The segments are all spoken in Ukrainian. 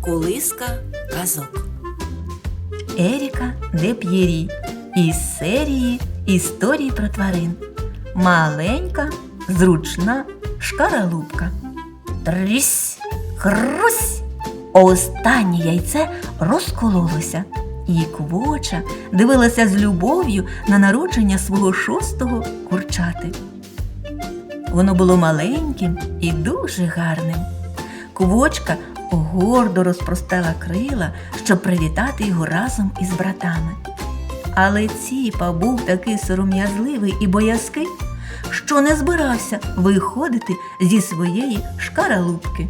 Колиска казок. Еріка де П'єрі із серії Історії про тварин. Маленька, зручна шкаралупка. Трісь, хрусь. Останнє яйце розкололося, і квоча дивилася з любов'ю на народження свого шостого курчати. Воно було маленьким і дуже гарним. Квочка гордо розпростела крила, щоб привітати його разом із братами. Але ціпа був такий сором'язливий і боязкий, що не збирався виходити зі своєї шкаралупки.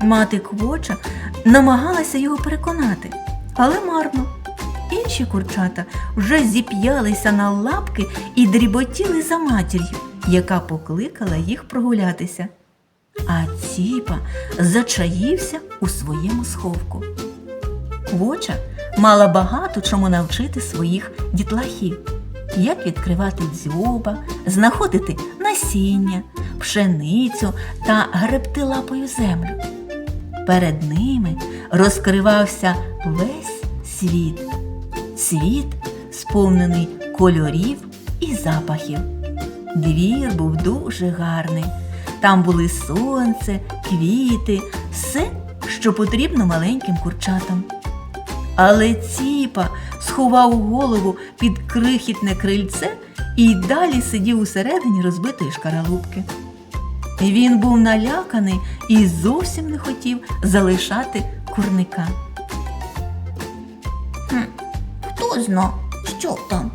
Мати квоча намагалася його переконати, але марно. Інші курчата вже зіп'ялися на лапки і дріботіли за матір'ю, яка покликала їх прогулятися. А ціпа зачаївся у своєму сховку. Квоча мала багато чому навчити своїх дітлахів, як відкривати дзьоба, знаходити насіння, пшеницю та гребти лапою землю. Перед ними розкривався весь світ, світ, сповнений кольорів і запахів. Двір був дуже гарний. Там були сонце, квіти, все, що потрібно маленьким курчатам. Але ціпа сховав голову під крихітне крильце і далі сидів усередині розбитої шкаралупки. Він був наляканий і зовсім не хотів залишати курника. Хто зна, що там?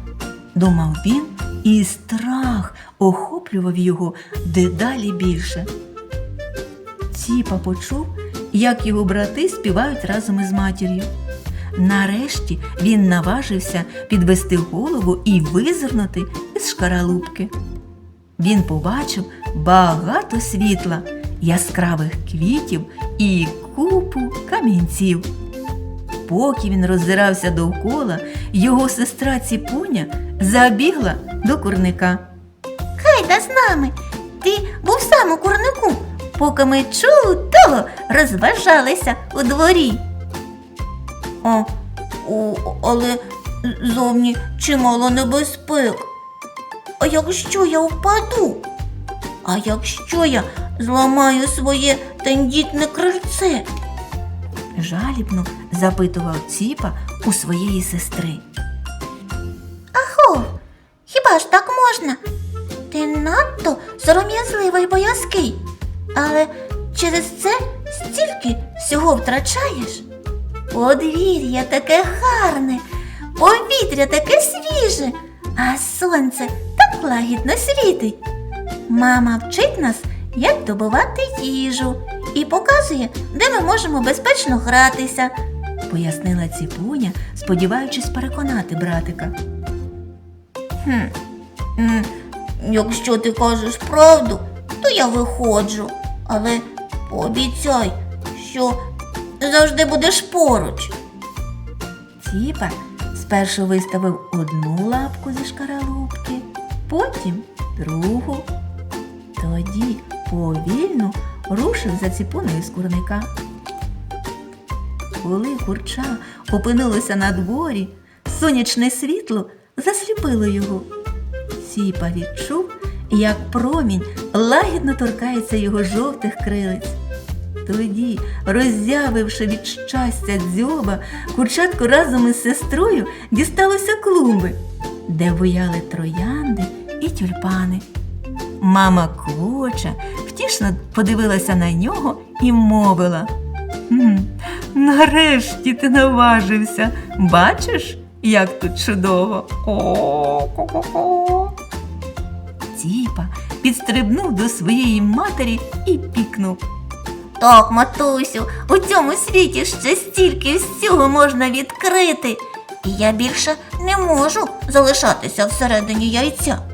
думав він, і страх охоплював його дедалі більше. Ціпа почув, як його брати співають разом із матір'ю. Нарешті він наважився підвести голову і визирнути із шкаралупки. Він побачив багато світла, яскравих квітів і купу камінців. Поки він роззирався довкола, його сестра Ціпуня забігла до курника. Хайда з нами. Ти був сам у курнику, поки ми чудово розважалися у дворі. А, о, але зовні чимало небезпек. А якщо я впаду? А якщо я зламаю своє тендітне крильце? Жалібно запитував Ціпа у своєї сестри. Ж так можна? Ти надто сором'язливий боязкий, але через це стільки всього втрачаєш. Подвір'я таке гарне, повітря таке свіже, а сонце так лагідно світить. Мама вчить нас, як добувати їжу і показує, де ми можемо безпечно гратися. пояснила Ціпуня, сподіваючись переконати братика. Хм, якщо ти кажеш правду, то я виходжу. Але пообіцяй, що завжди будеш поруч. Ціпа спершу виставив одну лапку зі шкаралупки, потім другу. Тоді повільно рушив за ціпунею з курника. Коли курча опинилося на дворі, сонячне світло засліпило його. Ціпа відчув, як промінь лагідно торкається його жовтих крилиць. Тоді, роззявивши від щастя дзьоба, курчатко разом із сестрою дісталося клумби, де буяли троянди і тюльпани. Мама квоча втішно подивилася на нього і мовила. «М, Нарешті ти наважився. Бачиш, як тут чудово. О-о-о-о-о. Ціпа підстрибнув до своєї матері і пікнув. Так, матусю, у цьому світі ще стільки всього можна відкрити. І я більше не можу залишатися всередині яйця.